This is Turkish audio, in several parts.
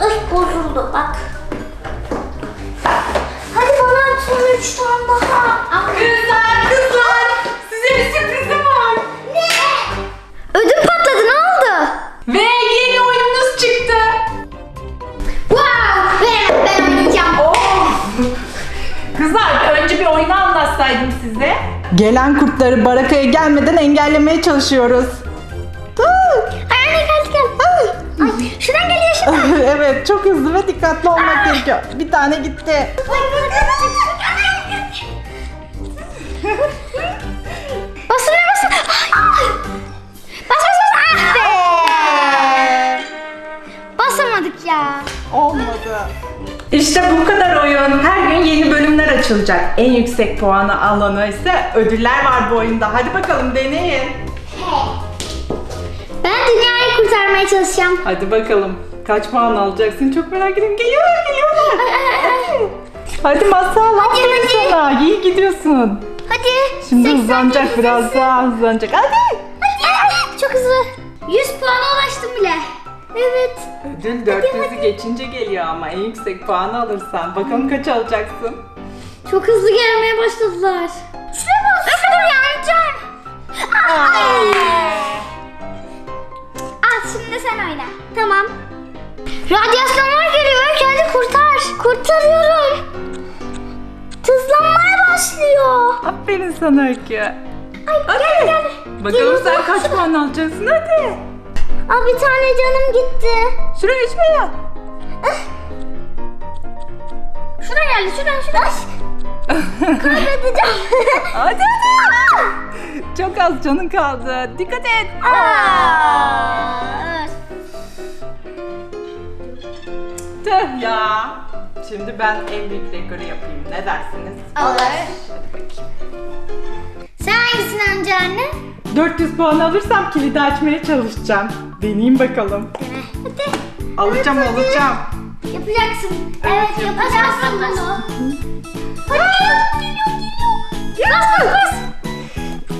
Dur bozuldu bak. Hadi bana son üç tane daha. Kızlar kızlar size bir sürprizim var. Ne? Ödüm patladı ne oldu? Ve yeni oyununuz çıktı. Wow ben, ben oynayacağım. Oh! Kızlar önce bir oyunu anlatsaydım size. Gelen kurtları barakaya gelmeden engellemeye çalışıyoruz. Şuradan geliyor şuradan. evet çok hızlı ve dikkatli olmak gerekiyor. Bir tane gitti. Basın basın. Ay. Bas bas bas. Ah be. Basamadık ya. Olmadı. İşte bu kadar oyun. Her gün yeni bölümler açılacak. En yüksek puanı alanı ise ödüller var bu oyunda. Hadi bakalım deneyin. Ben dünyayı kurtarmaya çalışacağım. Hadi bakalım. Kaç puan alacaksın? Çok merak ediyorum. Geliyorlar, geliyorlar. Hadi masal, Hadi, hadi. sana. İyi gidiyorsun. Hadi. Şimdi 80 hızlanacak biraz daha hızlanacak. Hadi. Hadi. Çok hızlı. 100 puana ulaştım bile. Evet. Ödül 400'ü geçince geliyor ama en yüksek puanı alırsan. Bakalım kaç alacaksın? Çok hızlı gelmeye başladılar. Aferin sana Öykü. Ay gel gel. Bakalım sen kaç puan alacaksın hadi. Aa, bir tane canım gitti. Şuraya şuraya. Şuna geldi şuradan şuradan. Kaybedeceğim. Hadi hadi. Çok az canın kaldı. Dikkat et. Aa. Tüh ya. Şimdi ben en büyük rekoru yapayım. Ne dersiniz? Olur. Hadi bakayım. Sen hangisini önce anne? 400 puan alırsam kilidi açmaya çalışacağım. Deneyeyim bakalım. Hadi. Alacağım hadi. alacağım. Yapacaksın. Evet, Evet, yapacaksın bunu. Hadi. Geliyor geliyor. Bas bas bas.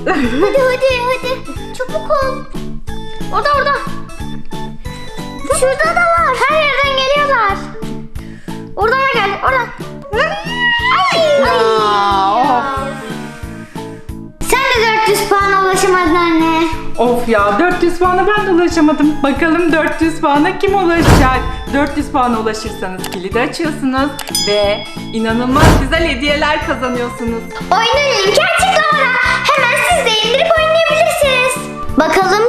hadi hadi hadi. Çabuk ol. Orada orada. Şurada da var. Her yerden gel. Oradan. Ay. Ay. of. Sen de 400 puana ulaşamadın anne. Of ya 400 puana ben de ulaşamadım. Bakalım 400 puana kim ulaşacak? 400 puana ulaşırsanız kilidi açıyorsunuz ve inanılmaz güzel hediyeler kazanıyorsunuz. Oyunun linki açıklamada. Hemen siz de indirip oynayabilirsiniz. Bakalım